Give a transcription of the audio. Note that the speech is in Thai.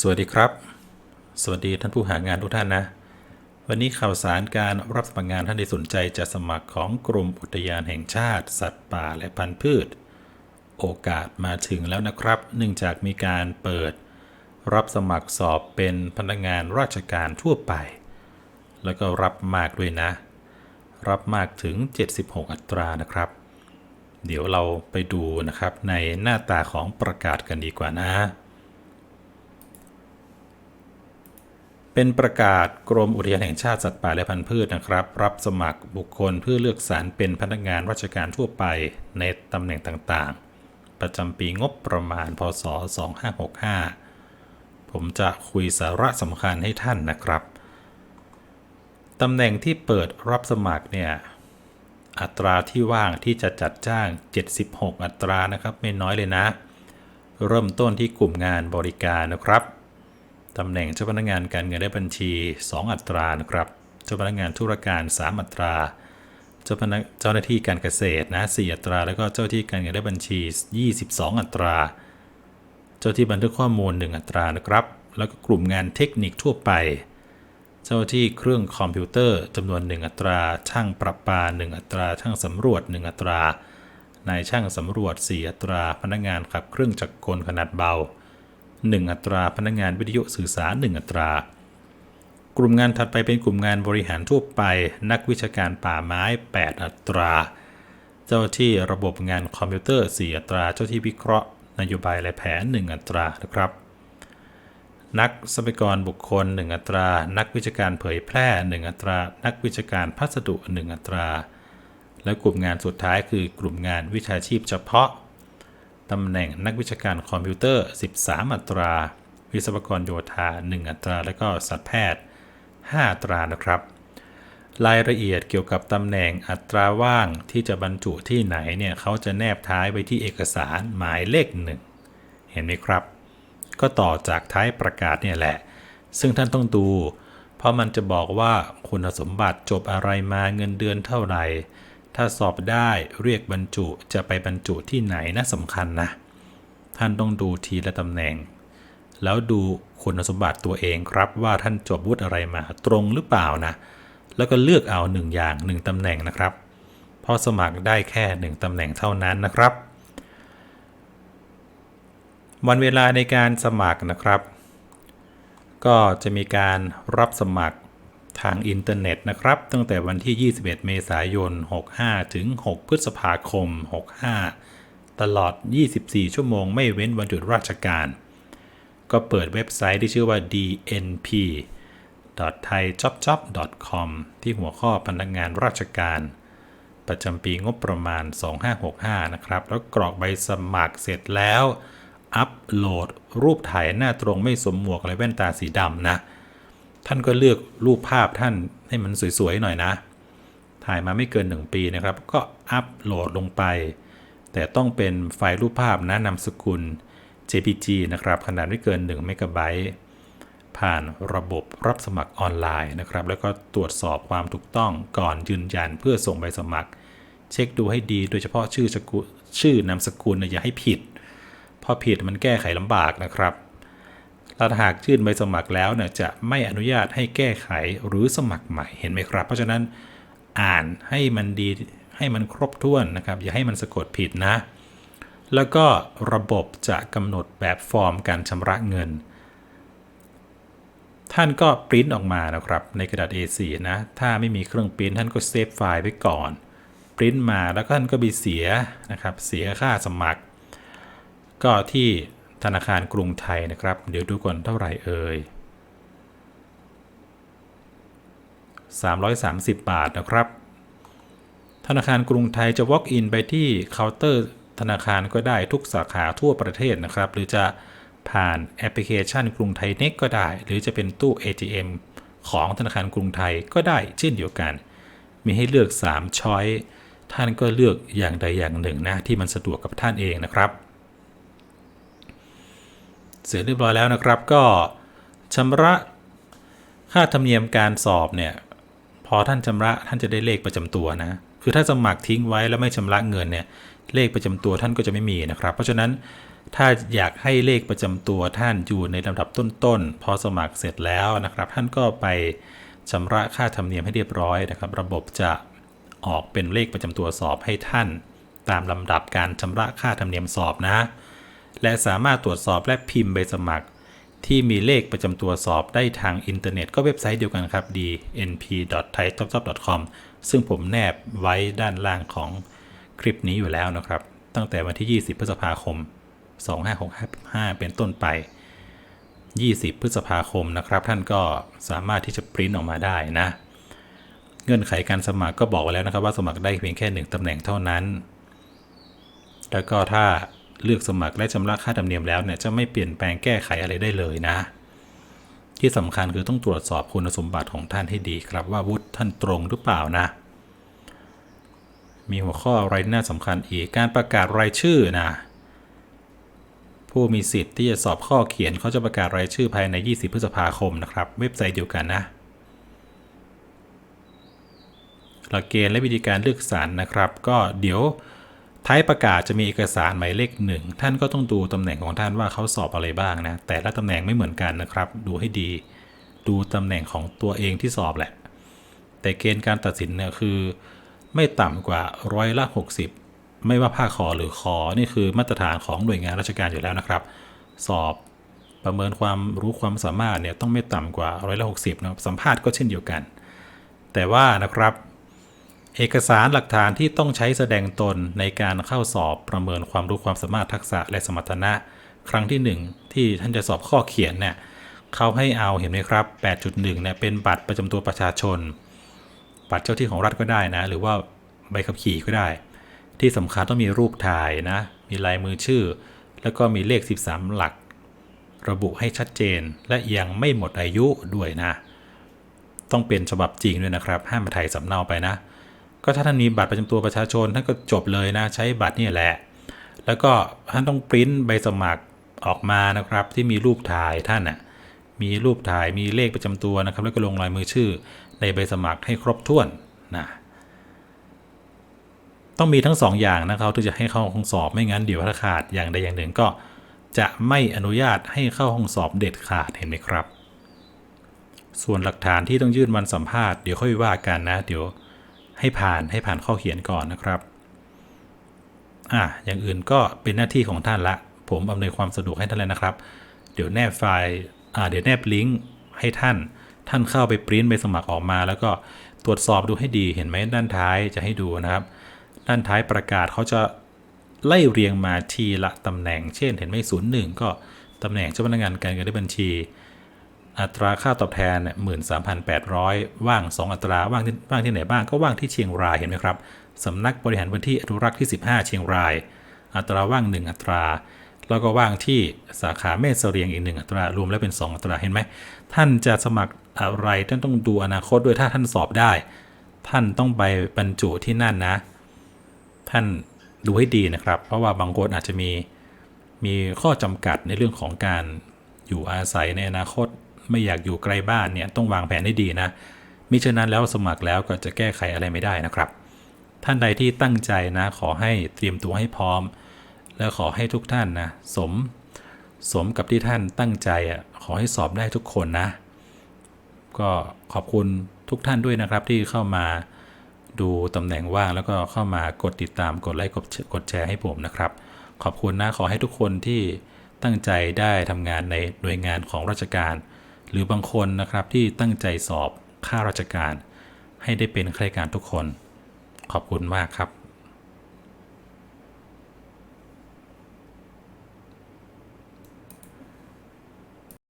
สวัสดีครับ สวัสดีท่านผู้หางานทุกท่านนะ วันนี้ข่าวสารการรับสมัครงานท่านที่สนใจจะสมัครของกรมอุทยานแห่งชาติ สัตว์ป่าและพันธุ์พืช โอกาสมาถึงแล้วนะครับ เนื่องจากมีการเปิด รับสมัครสอบเป็นพนักงานราชการทั่วไป แล้วก็รับมากด้วยนะ รับมากถึง 76 อัตรานะครับ เดี๋ยวเราไปดูนะครับในหน้าตาของประกาศกันดีกว่านะ เป็นประกาศกรมอุทยานแห่งชาติสัตว์ป่าและพันธุ์พืชนะครับ รับสมัครบุคคลเพื่อเลือกสรรเป็นพนักงานราชการทั่วไปในตำแหน่งต่างๆ ประจำปีงบประมาณพศ 2565 ผมจะคุยสาระสำคัญให้ท่านนะครับตำแหน่งที่เปิดรับสมัครเนี่ยอัตราที่ว่างที่จะจัดจ้าง 76 อัตรานะครับ ไม่น้อยเลยนะ เริ่มต้นที่กลุ่มงานบริการนะครับ ตำแหน่งเจ้าพนักงานการเงินและบัญชี 2 อัตรานะครับ เจ้าพนักงานธุรการ 3 อัตรา เจ้าพนักเจ้าหน้าที่การเกษตรนะ4อัตรา แล้วก็เจ้าที่การเงินและบัญชี 22 อัตรา เจ้าที่บันทึกข้อมูล 1 อัตรานะครับ แล้วก็กลุ่มงานเทคนิคทั่วไป เจ้าที่เครื่องคอมพิวเตอร์จำนวน 1 อัตรา ช่างประปา 1 อัตรา ช่างสำรวจ 1 อัตรานายช่างสำรวจ 4 อัตรา พนักงานขับเครื่องจักรกลขนาดเบา 1 อัตรา พนักงานวิทยุสื่อสาร 1 อัตรา กลุ่มงานถัดไปเป็นกลุ่มงานบริหารทั่วไป นักวิชาการป่าไม้ 8 อัตรา เจ้าที่ระบบงานคอมพิวเตอร์ 4 อัตรา เจ้าที่วิเคราะห์ นโยบายและแผน 1 อัตรานะครับ นักทรัพยากรบุคคล 1 อัตรา นักวิชาการเผยแพร่ 1 อัตรา นักวิชาการพัสดุ 1 อัตรา และกลุ่มงานสุดท้ายคือกลุ่มงานวิชาชีพเฉพาะ ตำแหน่งนักวิชาการคอมพิวเตอร์ 13 อัตรา วิศวกรโยธา 1 อัตรา และก็สัตวแพทย์ 5 อัตรานะครับ รายละเอียดเกี่ยวกับตำแหน่งอัตราว่างที่จะบรรจุที่ไหนเนี่ยเขาจะแนบท้ายไว้ที่เอกสารหมายเลขหนึ่งเห็นไหมครับ ก็ต่อจากท้ายประกาศเนี่ยแหละ ซึ่งท่านต้องดู เพราะมันจะบอกว่าคุณสมบัติจบอะไรมาเงินเดือนเท่าไหร่ ถ้าสอบได้เรียกบรรจุจะไปบรรจุที่ไหนนะสำคัญนะ ท่านต้องดูทีละตำแหน่ง แล้วดูคุณสมบัติตัวเองครับว่าท่านจบวุฒิอะไรมาตรงหรือเปล่านะ แล้วก็เลือกเอาหนึ่งอย่างหนึ่งตำแหน่งนะครับ เพราะสมัครได้แค่หนึ่งตำแหน่งเท่านั้นนะครับ วันเวลาในการสมัครนะครับ ก็จะมีการรับสมัคร ทางอินเทอร์เน็ตนะครับ ตั้งแต่วันที่ 21 เมษายน 65 ถึง 6 พฤษภาคม 65 ตลอด 24 ชั่วโมงไม่เว้นวันหยุดราชการ ก็เปิดเว็บไซต์ที่ชื่อว่า dnp thaijobjob.com ที่หัวข้อพนักงานราชการ ประจำปีงบประมาณ 2565 นะครับ แล้วกรอกใบสมัครเสร็จแล้ว อัปโหลดรูปถ่ายหน้าตรงไม่สวมหมวกและแว่นตาสีดำนะ ท่านก็เลือกรูปภาพท่านให้มันสวยๆหน่อยนะ ถ่ายมาไม่เกิน 1 ปีนะครับ ก็อัปโหลดลงไป แต่ต้องเป็นไฟล์รูปภาพนะนามสกุล JPG นะครับขนาดไม่เกิน1เมกะไบต์ผ่านระบบรับสมัครออนไลน์นะครับ แล้วก็ตรวจสอบความถูกต้องก่อนยืนยันเพื่อส่งใบสมัคร เช็คดูให้ดีโดยเฉพาะชื่อสกุลชื่อนามสกุลเนี่ยอย่าให้ผิดเพราะผิดมันแก้ไขลำบากนะครับ แล้วหากยื่นใบสมัครแล้วเนี่ยจะไม่อนุญาตให้แก้ไขหรือสมัครใหม่เห็นไหมครับ เพราะฉะนั้นอ่านให้มันดีให้มันครบถ้วนนะครับ อย่าให้มันสะกดผิดนะ แล้วก็ระบบจะกำหนดแบบฟอร์มการชำระเงิน ท่านก็ปริ้นออกมานะครับ ในกระดาษ A4 นะ ถ้าไม่มีเครื่องปริ้นท่านก็เซฟไฟล์ไว้ก่อนปริ้นมาแล้วก็ท่านก็ไปเสียนะครับ เสียค่าสมัคร ก็ที่ ธนาคารกรุงไทยนะครับ เดี๋ยวดูก่อนเท่าไหร่เอ่ย330 บาทนะครับ ธนาคารกรุงไทยจะ walk in ไปที่เคาน์เตอร์ธนาคารก็ได้ทุกสาขาทั่วประเทศนะครับ หรือจะผ่านแอปพลิเคชันกรุงไทยเน็กก็ได้ หรือจะเป็นตู้ ATM ของธนาคารกรุงไทยก็ได้เช่นเดียวกัน มีให้เลือก3ช้อยท่านก็เลือกอย่างใดอย่างหนึ่งนะที่มันสะดวกกับท่านเองนะครับ เสร็จเรียบร้อยแล้วนะครับ ก็ชำระค่าธรรมเนียมการสอบเนี่ยพอท่านชำระท่านจะได้เลขประจำตัวนะ คือถ้าสมัครทิ้งไว้แล้วไม่ชำระเงินเนี่ยเลขประจำตัวท่านก็จะไม่มีนะครับ เพราะฉะนั้นถ้าอยากให้เลขประจำตัวท่านอยู่ในลำดับต้นๆพอสมัครเสร็จแล้วนะครับ ท่านก็ไปชำระค่าธรรมเนียมให้เรียบร้อยนะครับ ระบบจะออกเป็นเลขประจำตัวสอบให้ท่าน ตามลำดับการชำระค่าธรรมเนียมสอบนะ และสามารถตรวจสอบและพิมพ์ใบสมัคร ที่มีเลขประจำตัวสอบได้ทางอินเทอร์เน็ตก็เว็บไซต์เดียวกันครับ dnp.thaitoptop.com ซึ่งผมแนบไว้ด้านล่างของคลิปนี้อยู่แล้วนะครับ ตั้งแต่วันที่ 20 พฤษภาคม 2565 เป็นต้นไป 20 พฤษภาคมนะครับ ท่านก็สามารถที่จะปริ้นออกมาได้นะ เงื่อนไขการสมัครก็บอกไว้แล้วนะครับว่าสมัครได้เพียงแค่หนึ่งตำแหน่งเท่านั้น แล้วก็ถ้า เลือกสมัครและชำระค่าธรรมเนียมแล้วเนี่ยจะไม่เปลี่ยนแปลงแก้ไขอะไรได้เลยนะ ที่สำคัญคือต้องตรวจสอบคุณสมบัติของท่านให้ดีครับว่าวุฒิท่านตรงหรือเปล่านะ มีหัวข้ออะไรน่าสำคัญอีกการประกาศรายชื่อนะผู้มีสิทธิ์ที่จะสอบข้อเขียนเขาจะประกาศรายชื่อภายใน 20 พฤษภาคมนะครับ เว็บไซต์เดียวกันนะหลักเกณฑ์และวิธีการเลือกสรรนะครับ ก็เดี๋ยว ท้ายประกาศจะมีเอกสารหมายเลขหนึ่งท่านก็ต้องดูตำแหน่งของท่านว่าเขาสอบอะไรบ้างนะ แต่ละตำแหน่งไม่เหมือนกันนะครับ ดูให้ดี ดูตำแหน่งของตัวเองที่สอบแหละ แต่เกณฑ์การตัดสินเนี่ยคือ ไม่ต่ำกว่าร้อยละ 60 ไม่ว่าภาคขอหรือขอนี่คือมาตรฐานของหน่วยงานราชการอยู่แล้วนะครับ สอบประเมินความรู้ความสามารถเนี่ยต้องไม่ต่ำกว่าร้อยละ60นะครับสัมภาษณ์ก็เช่นเดียวกัน แต่ว่านะครับ เอกสารหลักฐานที่ต้องใช้แสดงตนในการเข้าสอบประเมินความรู้ความสามารถทักษะและสมรรถนะ ครั้งที่ 1 ที่ท่านจะสอบข้อเขียนเนี่ยเขาให้เอาเห็นไหมครับ 8.1เนี่ยเป็นบัตรประจำตัวประชาชน บัตรเจ้าที่ของรัฐก็ได้นะ หรือว่าใบขับขี่ก็ได้ ที่สำคัญต้องมีรูปถ่ายนะ มีลายมือชื่อ แล้วก็มีเลข 13 หลัก ระบุให้ชัดเจนและยังไม่หมดอายุด้วยนะ ต้องเป็นฉบับจริงด้วยนะครับ ห้ามมาถ่ายสำเนาไปนะ ก็ถ้าท่านมีบัตรประจำตัวประชาชนท่านก็จบเลยนะใช้บัตรนี่แหละ แล้วก็ท่านต้องปริ้นใบสมัครออกมานะครับ ที่มีรูปถ่ายท่านน่ะมีรูปถ่ายมีเลขประจำตัวนะครับ แล้วก็ลงลายมือชื่อในใบสมัครให้ครบถ้วนนะต้องมีทั้งสองอย่างนะครับถึงจะให้เข้าห้องสอบไม่งั้นเดี๋ยวถ้าขาดอย่างใดอย่างหนึ่งก็ จะไม่อนุญาตให้เข้าห้องสอบเด็ดขาดเห็นไหมครับ ส่วนหลักฐานที่ต้องยื่นวันสัมภาษณ์เดี๋ยวค่อยว่ากันนะ เดี๋ยว ให้ผ่านให้ผ่านข้อเขียนก่อนนะครับอะอย่างอื่นก็เป็นหน้าที่ของท่านละ ผมอำนวยความสะดวกให้ท่านเลยนะครับ เดี๋ยวแนบไฟล์อ่าเดี๋ยวแนบลิงก์ให้ท่าน ท่านเข้าไปปริ้นใบสมัครออกมา แล้วก็ตรวจสอบดูให้ดีเห็นไหมด้านท้ายจะให้ดูนะครับ ด้านท้ายประกาศเขาจะไล่เรียงมาทีละตำแหน่ง เช่น เห็นไหมศูนย์หนึ่งก็ตำแหน่งเจ้าพนักงานการเงินและบัญชี อัตราค่าตอบแทนหมื่นสามพันแปดร้อยว่าง 2 อัตราว่างที่ว่างที่ไหนบ้างก็ว่างที่เชียงรายเห็นไหมครับสำนักบริหารพื้นที่อนุรักษ์ที่ 15 เชียงราย อัตราว่าง 1 อัตรา แล้วก็ว่างที่สาขาแม่เรียงอีกหนึ่งอัตรารวมแล้วเป็น 2 อัตราเห็นไหมท่านจะสมัครอะไรท่านต้องดูอนาคตด้วยถ้าท่านสอบได้ ท่านต้องไปบรรจุที่นั่นนะ ท่านดูให้ดีนะครับ เพราะว่าบางคนอาจจะมีมีข้อจำกัดในเรื่องของการอยู่อาศัยในอนาคต ไม่อยากอยู่ไกลบ้านเนี่ยต้องวางแผนให้ดีนะมิฉะนั้นแล้วสมัครแล้วก็จะแก้ไขอะไรไม่ได้นะครับ ท่านใดที่ตั้งใจนะขอให้เตรียมตัวให้พร้อม และขอให้ทุกท่านนะสม สมกับที่ท่านตั้งใจอะขอให้สอบได้ทุกคนนะ ก็ขอบคุณทุกท่านด้วยนะครับที่เข้ามาดูตำแหน่งว่างแล้วก็เข้ามากดติดตามกดไลค์กดแชร์กดแชร์ให้ผมนะครับ ขอบคุณนะขอให้ทุกคนที่ตั้งใจได้ทำงานในหน่วยงานของราชการ หรือบางคนนะครับที่ตั้งใจสอบข้าราชการ ให้ได้เป็นข้าราชการทุกคน ขอบคุณมากครับ